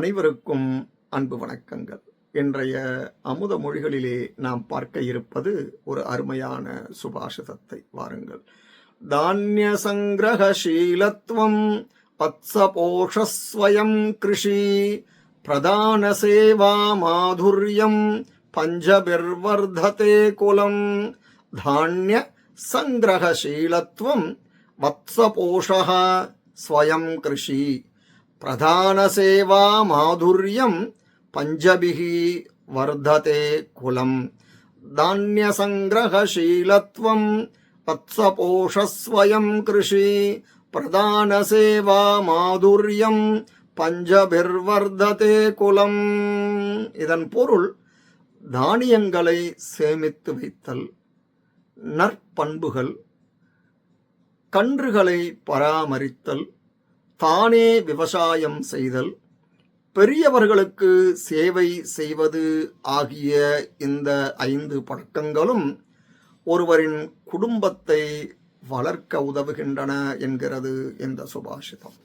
அனைவருக்கும் அன்பு வணக்கங்கள். இன்றைய அமுத மொழிகளிலே நாம் பார்க்க இருப்பது ஒரு அருமையான சுபாஷிதத்தை வாருங்கள். தானிய சங்கிரகசீலத்துவம் வத்சபோஷஸ்வயம் கிருஷி பிரதான சேவா மாதுரியம் பஞ்சபிர்வர்ததே குலம் தானிய சங்கிரகசீலத்துவம் வத்சபோஷः ஸ்வயம் கிருஷி. பிரதானசேவா மாதுரியம் பஞ்சபிகி வர்ததே குலம். தானியசங்கிரகசீலத்வம் வத்சபோஷஸ்வயம் கிருஷி. பிரதானசேவா மாதுரியம் பஞ்சபிர்வர்ததே குலம். இதன் பொருள் தானியங்களை சேமித்து வைத்தல் நற்பண்புகள் கன்றுகளை பராமரித்தல் தானே விவசாயம் செய்தல். பெரியவர்களுக்கு சேவை செய்வது ஆகிய இந்த ஐந்து பழக்கங்களும் ஒருவரின் குடும்பத்தை வளர்க்க உதவுகின்றன என்கிறது இந்த சுபாஷிதம்.